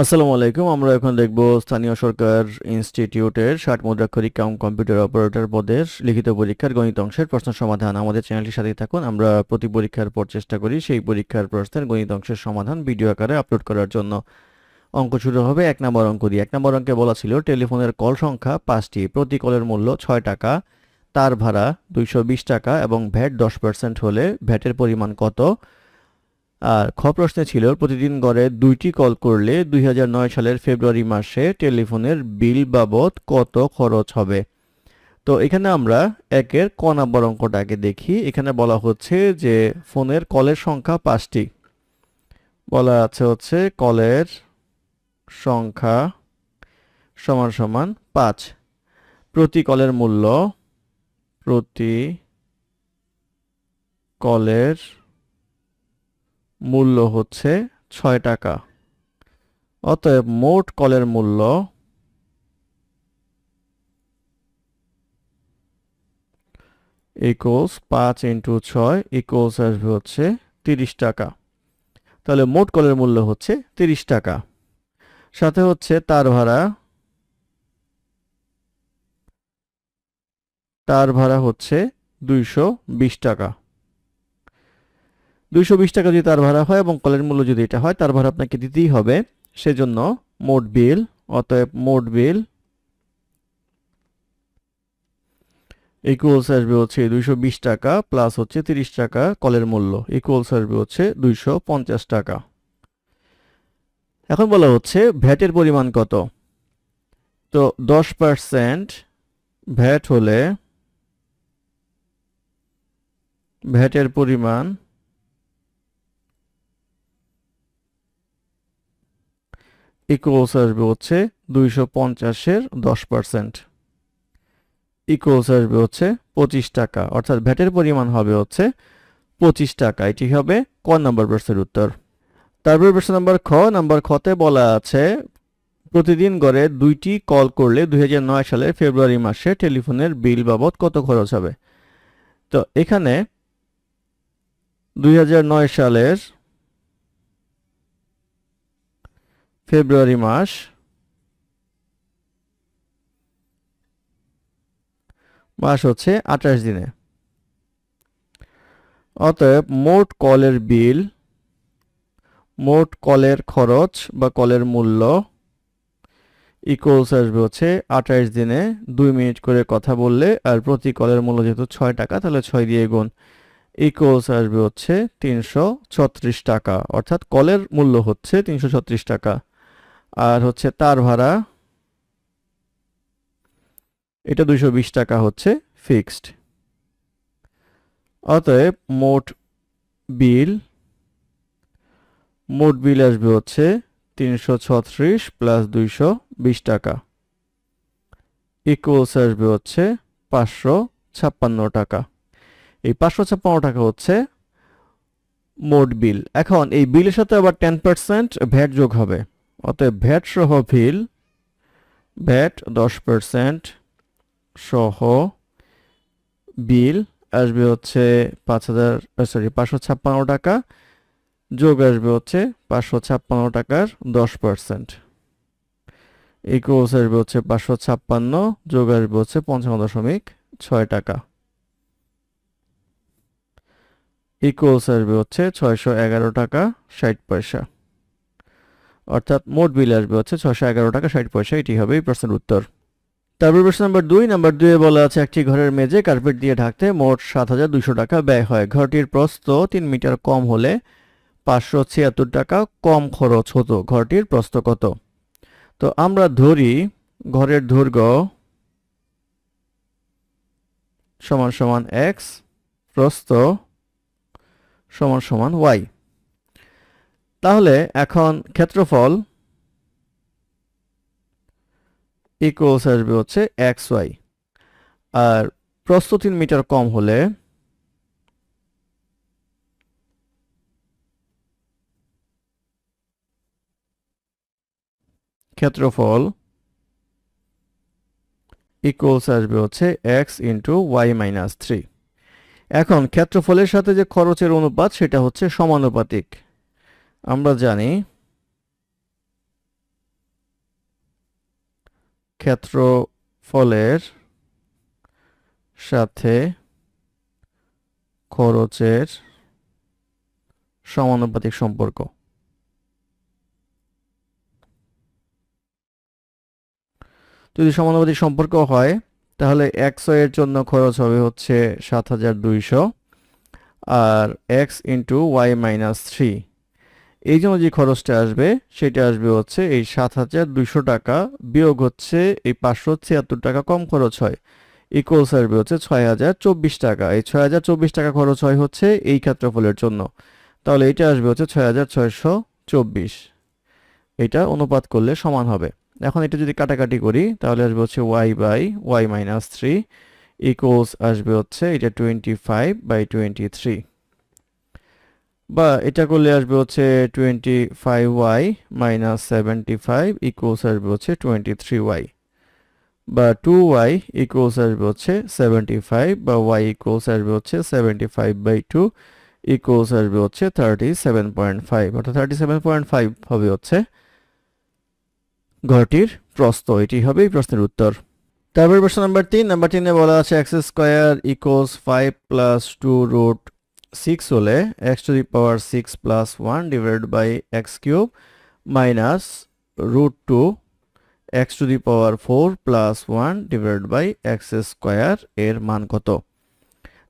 আসসালামু আলাইকুম, আমরা এখন দেখব স্থানীয় সরকার ইনস্টিটিউটের ষাট মুদ্রাক্ষরিক কাম কম্পিউটার অপারেটর পদের লিখিত পরীক্ষার গণিত অংশের প্রশ্ন সমাধান। আমাদের চ্যানেলটির সাথে থাকুন, আমরা প্রতি পরীক্ষার পর চেষ্টা করি সেই পরীক্ষার প্রশ্নের গণিত অংশের সমাধান ভিডিও আকারে আপলোড করার জন্য। অঙ্ক শুরু হবে এক নম্বর অঙ্ক দিয়ে। এক নম্বর অঙ্কে বলা ছিল, টেলিফোনের কল সংখ্যা পাঁচটি, প্রতি কলের মূল্য ছয় টাকা, তার ভাড়া দুইশো বিশ টাকা এবং ভ্যাট দশ পার্সেন্ট হলে ভ্যাটের পরিমাণ কত? আর খ প্রশ্নে ছিল, প্রতিদিন গড়ে দুইটি কল করলে দুই হাজার নয় সালের ফেব্রুয়ারি মাসে টেলিফোনের বিল বাবদ কত খরচ হবে? তো এখানে আমরা একের ক নাম্বার অঙ্কটাকে দেখি। এখানে বলা হচ্ছে যে ফোনের কলের সংখ্যা পাঁচটি। বলা আছে হচ্ছে কলের সংখ্যা সমান সমান পাঁচ। প্রতি কলের মূল্য প্রতি কলের মূল্য হচ্ছে ছয় টাকা। অতএব মোট কলের মূল্য ইকুয়ালস পাঁচ ইন্টু ছয় ইকুয়ালস আসবে হচ্ছে তিরিশ টাকা। তাহলে মোট কলের মূল্য হচ্ছে তিরিশ টাকা। সাথে হচ্ছে তার ভাড়া তার ভাড়া হচ্ছে দুইশো বিশ টাকা। দুইশো বিশ টাকা যদি তার ভাড়া হয় এবং কলের মূল্য যদি এটা হয়, তার ভাড়া আপনাকে দিতেই হবে। সেজন্য মোট বিল, অতএব মোট বিল ইকুয়ালস আসবে হচ্ছে দুইশো বিশ টাকা প্লাস হচ্ছে তিরিশ টাকা কলের মূল্য ইকুয়ালস আসবে হচ্ছে দুইশো পঞ্চাশ টাকা। এখন বলা হচ্ছে ভ্যাটের পরিমাণ কত? তো দশ পার্সেন্ট ভ্যাট হলে ভ্যাটের পরিমাণ ইকুয়ালস আসবে হচ্ছে দুইশো পঞ্চাশের দশ পার্সেন্ট ইকুয়ালস আসবে হচ্ছে পঁচিশ টাকা। অর্থাৎ ভ্যাটের পরিমাণ হবে হচ্ছে পঁচিশ টাকা। এটি হবে ক নাম্বার প্রশ্নের উত্তর। তারপর প্রশ্ন নাম্বার খ। নাম্বার খতে বলা আছে, প্রতিদিন গড়ে দুইটি কল করলে দুই হাজার নয় সালের ফেব্রুয়ারি মাসে টেলিফোনের বিল বাবদ কত খরচ হবে? তো এখানে দুই হাজার নয় সালের ফেব্রুয়ারি মাস। মাস হচ্ছে আঠাশ দিনে। অতএব মোট কলের বিল, মোট কলের খরচ বা কলের মূল্য ইকুয়ালস আসবে হচ্ছে আঠাশ দিনে দুই মিনিট করে কথা বললে আর প্রতি কলের মূল্য যেহেতু ছয় টাকা, তাহলে ছয় দিয়ে গুণ ইকুয়ালস আসবে হচ্ছে তিনশো ছত্রিশ টাকা। অর্থাৎ কলের মূল্য হচ্ছে তিনশো ছত্রিশ টাকা। আর হচ্ছে তার ভাড়া, এটা বিশ টাকা হচ্ছে ফিক্সড। অতএব মোট বিল মোট বিল আসবে হচ্ছে তিনশো ছত্রিশ প্লাস দুইশো বিশ টাকা। ইকুয়ালস আসবে হচ্ছে পাঁচশো ছাপ্পান্ন টাকা। এই পাঁচশো ছাপ্পান্ন টাকা হচ্ছে মোট বিল। এখন এই বিলের সাথে আবার টেন পার্সেন্ট ভ্যাট যোগ হবে। অতএব ভ্যাট সহ বিল ভ্যাট দশ পার্সেন্ট সহ বিল আসবে হচ্ছে পাঁচ হাজার সরি পাঁচশো ছাপ্পান্ন টাকা, যোগ আসবে হচ্ছে পাঁচশো ছাপ্পান্ন টাকার দশ পার্সেন্ট ইকুয়ালস আসবে হচ্ছে পাঁচশো ছাপ্পান্ন, যোগ আসবে হচ্ছে পঞ্চান্ন দশমিক ছয় টাকা। ইকুয়ালস আসবে হচ্ছে ছয়শো এগারো টাকা, ষাট পয়সা। অর্থাৎ মোট বিল আসবে হচ্ছে ছশো এগারো টাকা, ষাট পয়সা, এটি হবে এই প্রশ্নের উত্তর। তারপর প্রশ্ন নম্বর দুই। নাম্বার দুয়ে বলা আছে, একটি ঘরের মেঝে কার্পেট দিয়ে ঢাকতে মোট সাত হাজার দুইশো টাকা ব্যয় হয়। ঘরটির প্রস্থ তিন মিটার কম হলে পাঁচশো ছিয়াত্তর টাকা কম খরচ হতো। ঘরটির প্রস্থ কত? তো আমরা ধরি ঘরের দৈর্ঘ্য সমান সমান এক্স প্রস্থ সমান সমান ওয়াই তাহলে এখন ক্ষেত্রফল ইকুয়ালস আসবে হচ্ছে এক্স ওয়াই আর প্রস্থ তিন মিটার কম হলে ক্ষেত্রফল ইকুয়ালস আসবে হচ্ছে x into y minus three এখন ক্ষেত্রফলের সাথে যে খরচের অনুপাত, সেটা হচ্ছে সমানুপাতিক। আমরা জানি ক্ষেত্রফলের সাথে খরচের সমানুপাতিক সম্পর্ক। যদি সমানুপাতিক সম্পর্ক হয়, তাহলে একশো এর জন্য খরচ হবে হচ্ছে সাত হাজার দুইশো আর x into y minus three এই জন্য যে খরচটা আসবে, সেটা আসবে হচ্ছে এই সাত হাজার দুইশো টাকা, বিয়োগ হচ্ছে এই পাঁচশো ছিয়াত্তর টাকা কম খরচ হয়। ইকুয়ালস আসবে হচ্ছে ছয় হাজার চব্বিশ টাকা। এই ছয় হাজার চব্বিশ টাকা খরচ হয় হচ্ছে এই ক্ষেত্রফলের জন্য। তাহলে এটা আসবে হচ্ছে ছয় হাজার ছয়শো চব্বিশ। এটা অনুপাত করলে সমান হবে। এখন এটা যদি কাটাকাটি করি, তাহলে আসবে হচ্ছে y by y minus three equals আসবে হচ্ছে এটা twenty five by twenty three বা এটা করলে আসবে হচ্ছে twenty five y minus seventy five equals আসবে হচ্ছে টোয়েন্টি থ্রি ওয়াই বা টু ওয়াই ইকুয়ালস আসবে হচ্ছে সেভেন্টি ফাইভ বা ওয়াই ইকুয়ালস আসবে হচ্ছে seventy five by two equals আসবে হচ্ছে থার্টি সেভেন পয়েন্ট ফাইভ অর্থাৎ থার্টি সেভেন পয়েন্ট ফাইভ হবে হচ্ছে ঘরটির প্রস্থ। এটি হবে এই প্রশ্নের উত্তর। তারপর প্রশ্ন নাম্বার তিন। নাম্বার তিনে বলা আছে x square equals five plus two root six হলে x to the power six plus one divide by x cube minus root two x to the power four plus one divide by x square এর মান কত?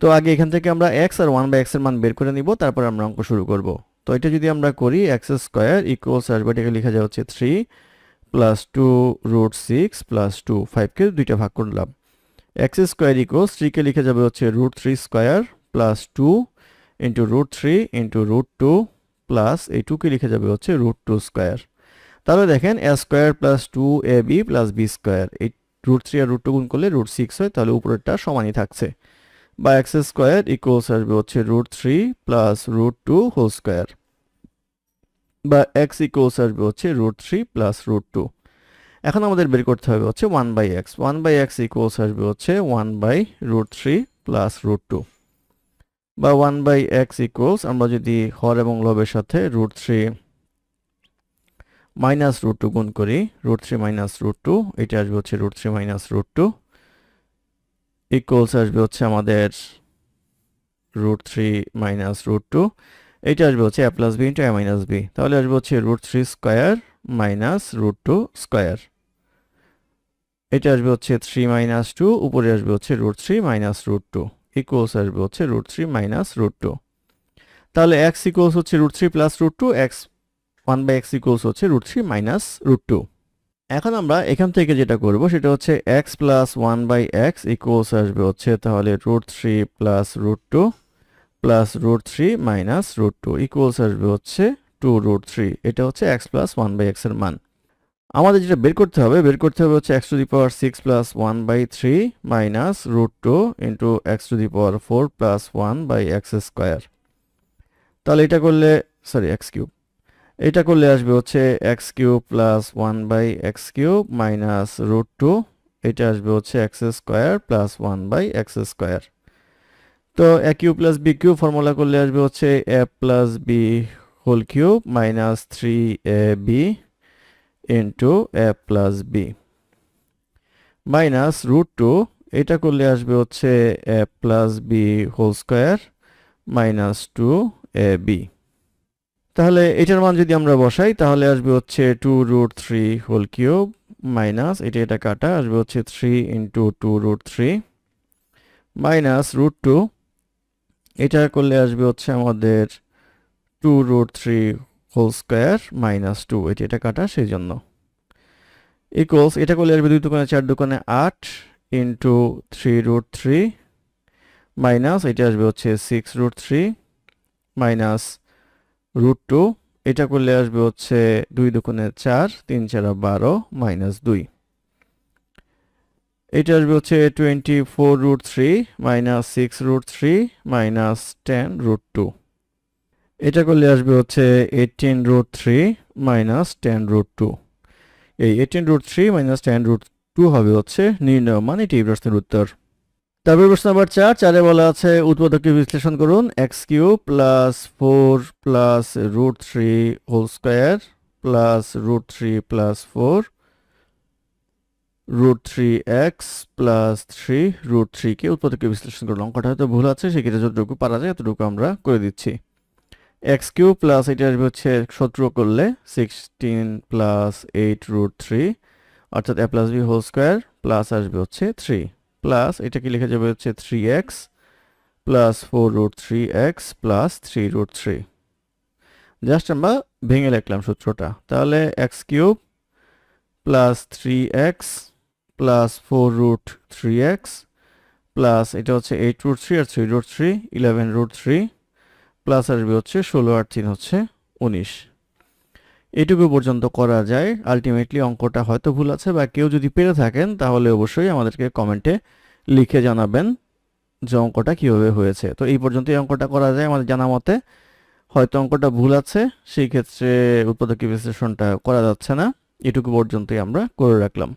তো আগে এখান থেকে আমরা x R one by এক্সের মান বের করে নিব, তারপর আমরা অঙ্ক শুরু করব। তো এটা যদি আমরা করি এক্স স্কোয়ার ইকুয়ালস আসবে, এটাকে লেখা যায় হচ্ছে three plus two root six plus two ফাইভকে দুইটা ভাগ করলাম। এক্স স্কোয়ার ইকুয়ালস থ্রিকে লিখে যাবে হচ্ছে root three square plus two into root three into root two plus এই টুকে লিখে যাবে হচ্ছে রুট টু স্কোয়ার তাহলে দেখেন a square plus two a b plus b square এই রুট থ্রি আর রুট টু গুণ করলে রুট সিক্স হয়, তাহলে উপরেরটা সমানই থাকছে। বা এক্স স্কোয়ার ইকুয়ালস আসবে হচ্ছে root three plus root two whole square বা এক্স ইকুয়ালস আসবে হচ্ছে root three plus root two এখন আমাদের বের করতে হবে হচ্ছে one by x one by x equals আসবে হচ্ছে one by root three plus root two বা ওয়ান বাই এক্স ইকুয়ালস আমরা যদি হর এবং লবের সাথে root three minus root two গুণ করি root three minus root two এটা আসবে হচ্ছে root three minus root two equals আসবে হচ্ছে আমাদের root three minus root two এটা আসবে হচ্ছে a plus b into a minus b তাহলে আসবে হচ্ছে root three square minus root two square এটা আসবে হচ্ছে থ্রি মাইনাস টু উপরে আসবে হচ্ছে root three minus root two equals আসবে হচ্ছে root three minus root two তাহলে এক্স ইকুয়ালস হচ্ছে root three plus root two x one by x equals হচ্ছে root three minus root two এখন আমরা এখান থেকে যেটা করব সেটা হচ্ছে x plus one by x equals আসবে হচ্ছে তাহলে root three plus root two plus root three minus root two equals আসবে হচ্ছে টু রুট থ্রি এটা হচ্ছে এক্স প্লাস ওয়ান বাই এক্সের মান। আমাদের যেটা বের করতে হবে, বের করতে হবে হচ্ছে x to the power six plus one by three minus root two into x to the power four plus one by x square তাহলে এটা করলে সরি এক্স কিউব এটা করলে আসবে হচ্ছে x cube plus one by x cube minus root two এটা আসবে হচ্ছে x square plus one by x square তো a cube plus b cube formula করলে আসবে হচ্ছে a plus b whole cube minus three a b into a plus b minus root two এটা করলে আসবে হচ্ছে a plus b whole square minus two a b তাহলে এটার মান যদি আমরা বসাই, তাহলে আসবে হচ্ছে two root three whole cube minus এটা এটা কাটা, আসবে হচ্ছে three into two root three minus root two এটা করলে আসবে হচ্ছে আমাদের two root three whole square minus two এটি এটা কাটা সেই জন্য ইকুয়ালস এটা করলে আসবে দুই দোকানে চার দোকানে আট into three root three minus এটা আসবে হচ্ছে six root three minus root two এটা করলে আসবে হচ্ছে দুই দোকানে চার, তিন চারা বারো মাইনাস দুই। এটা আসবে হচ্ছে twenty four root three minus six root three minus ten root two এটা করলে আসবে হচ্ছে eighteen root three minus ten root two এই eighteen root three minus ten root two হবে হচ্ছে নির্ণয় মান, এটি প্রশ্নের উত্তর। তারপর প্রশ্ন নাম্বার চার, চারে বলা আছে, উৎপাদককে বিশ্লেষণ করুন x cube plus four plus root three whole square plus root three plus four root three x plus three root থ্রিকে উৎপাদকে বিশ্লেষণ করুন। অঙ্কটা হয়তো ভুল আছে, সেক্ষেত্রে যতটুকু পারা যায় এতটুকু আমরা করে দিচ্ছি। এক্স কিউ প্লাস এটা আসবে হচ্ছে সতেরো করলে sixteen plus eight root three অর্থাৎ a plus b whole square plus আসবে হচ্ছে থ্রি প্লাস এটা কি লিখে যাবে হচ্ছে three x plus four root three x plus three root three just আমরা ভেঙে লিখলাম সূত্রটা। তাহলে x cube plus three x plus four root three x plus এটা হচ্ছে এইট রুট থ্রি আর three root three eleven root three plus আসবে হচ্ছে ষোলো আর তিন হচ্ছে উনিশ। এটুকু পর্যন্ত করা যায়। আলটিমেটলি অঙ্কটা হয়তো ভুল আছে বা কেউ যদি পেরে থাকেন, তাহলে অবশ্যই আমাদেরকে কমেন্টে লিখে জানাবেন যে অঙ্কটা কীভাবে হয়েছে। তো এই পর্যন্ত এই অঙ্কটা করা যায় আমাদের জানা মতে। হয়তো অঙ্কটা ভুল আছে, সেই ক্ষেত্রে উৎপাদকীয় বিশ্লেষণটা করা যাচ্ছে না। এটুকু পর্যন্তই আমরা করে রাখলাম।